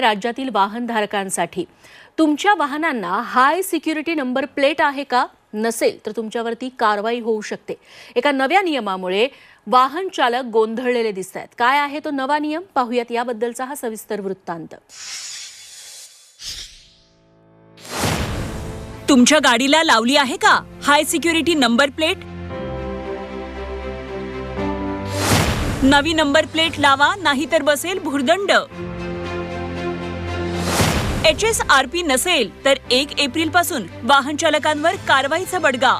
राज्यातील वाहनधारकांसाठी. तुमच्या वाहनांना हाय सिक्युरिटी नंबर प्लेट आहे का? नसेल तर तुमच्यावरती कारवाई होऊ शकते. एका नव्या नियमामुळे वाहन चालक गोंधळलेले दिसत आहेत काय आहे तो नवा नियम? पाहूयात याबद्दलचा हा सविस्तर वृत्तांत. तुमच्या गाडीला लावली आहे का? हाय सिक्युरिटी नंबर प्लेट नवी नंबर प्लेट लावा नाहीतर बसेल भुर्दंड. एच एस आर पी नसेल तर एक एप्रिलपासून वाहन चालकांवर कारवाईचा बडगा.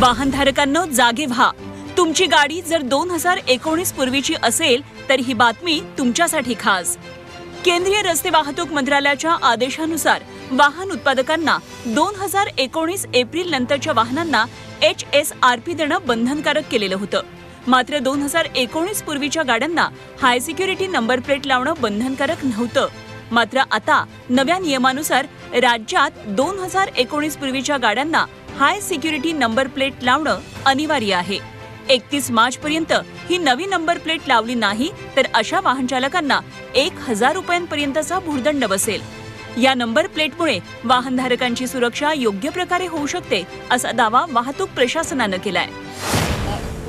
वाहनधारकांनो जागे व्हा. तुमची गाडी जर दोन हजार एकोणीस पूर्वीची असेल तर ही बातमी तुमच्यासाठी खास. केंद्रीय रस्ते वाहतूक मंत्रालयाच्या आदेशानुसार वाहन उत्पादकांना दोन हजार एकोणीस एप्रिल नंतरच्या वाहनांना एच एस आर पी देणं बंधनकारक केलेलं होतं. मात्र दोन हजार एकोणीस पूर्वीच्या गाड्यांना हाय सिक्युरिटी नंबर प्लेट लावणं बंधनकारक नव्हतं. मात्र आता नव्या नियमानुसार राज्यात दोन हजार एकोणीस पूर्वीच्या गाड्यांना हाय सिक्युरिटी नंबर प्लेट लावणं अनिवार्य आहे. एकतीस मार्च पर्यंत ही नवी नंबर प्लेट लावली नाही तर अशा वाहन चालकांना एक हजार रुपयांपर्यंतचा भुर्दंड बसेल. या नंबर प्लेटमुळे वाहनधारकांची सुरक्षा योग्य प्रकारे होऊ शकते असा दावा वाहतूक प्रशासनानं केलाय.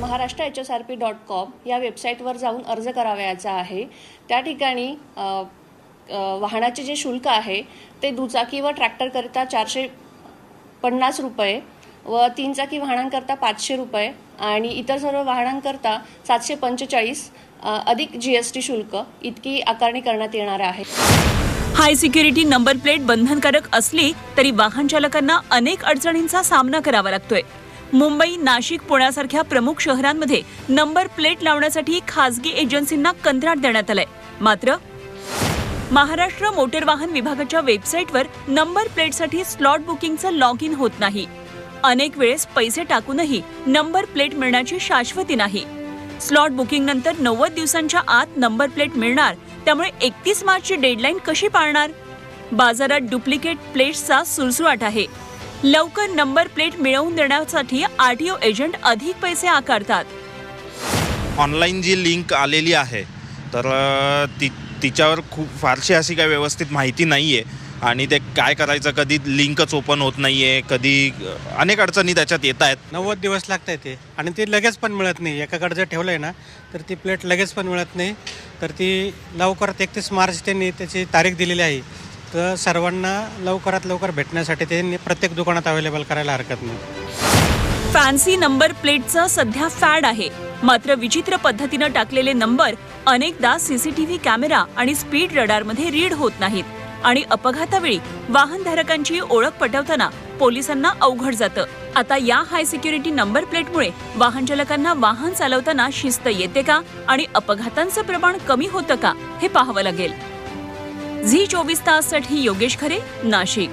Maharashtra H S R P dot com या वेबसाईटवर जाऊन अर्ज करावयाचा आहे. त्या ठिकाणी वाहनाचे जे शुल्क आहे ते दुचाकी व ट्रॅक्टरकरिता चारशे पन्नास रुपये व तीन चाकी वाहनांकरता पाचशे रुपये आणि इतर सर्व वाहनांकरता सातशे पंचेचाळीस अधिक जी एस टी शुल्क इतकी आकारणी करण्यात येणार आहे. हाय सिक्युरिटी नंबर प्लेट बंधनकारक असली तरी वाहन चालकांना अनेक अडचणींचा सामना करावा लागतोय. मुंबई नाशिक पुण्यासारख्या प्रमुख शहरांमध्ये नंबर प्लेट लावण्यासाठी खासगी एजन्सींना कंत्राट देण्यात आलंय. मात्र महाराष्ट्र मोटर वाहन विभागाच्या वेबसाईटवर नंबर प्लेटसाठी स्लॉट बुकिंगचं लॉग इन होत नाही. अनेक वेळेस पैसे टाकूनही नंबर प्लेट मिळण्याची शाश्वती नाही. स्लॉट बुकिंग नंतर नव्वद दिवसांच्या आत नंबर प्लेट मिळणार त्यामुळे एकतीस मार्चची डेडलाईन कशी पाळणार? बाजारात डुप्लिकेट प्लेट्सचा सुळसुळाट आहे. लवकर नंबर प्लेट मिळवून देण्यासाठी आरटीओ एजंट अधिक पैसे आकारतात. ऑनलाईन जी लिंक आलेली आहे तर ती तिच्यावर खूप फारशी अशी काय व्यवस्थित माहिती नाही आहे आणि ते काय करायचं कधी लिंकच ओपन होत नाही आहे कधी अनेक अडचणी त्याच्यात येत आहेत. नव्वद दिवस लागत ते. आणि ते लगेच पण मिळत नाही. एकाकडे जर ठेवलं आहे ना तर ती प्लेट लगेच पण मिळत नाही. तर ती लवकरात एकतीस मार्च त्यांनी त्याची तारीख दिलेली आहे. तर सर्वांना लवकरात लवकर भेटण्यासाठी ते प्रत्येक दुकानात अवेलेबल करायला हरकत नाही. फॅन्सी नंबर प्लेटचं सध्या फॅड आहे. मात्र विचित्र पद्धतीनं टाकलेले नंबर अनेकदा सीसीटीव्ही कॅमेरा आणि स्पीड रडारमध्ये रीड होत नाहीत. आणि अपघातावेळी वाहनधारकांची ओळख पटवताना पोलिसांना अवघड जातं. आता या हाय सिक्युरिटी नंबर प्लेटमुळे वाहन चालकांना वाहन चालवताना शिस्त येते का? आणि अपघातांचं प्रमाण कमी होतं का? हे पाहावं लागेल. झी चोवीस ताससाठी योगेश खरे नाशिक.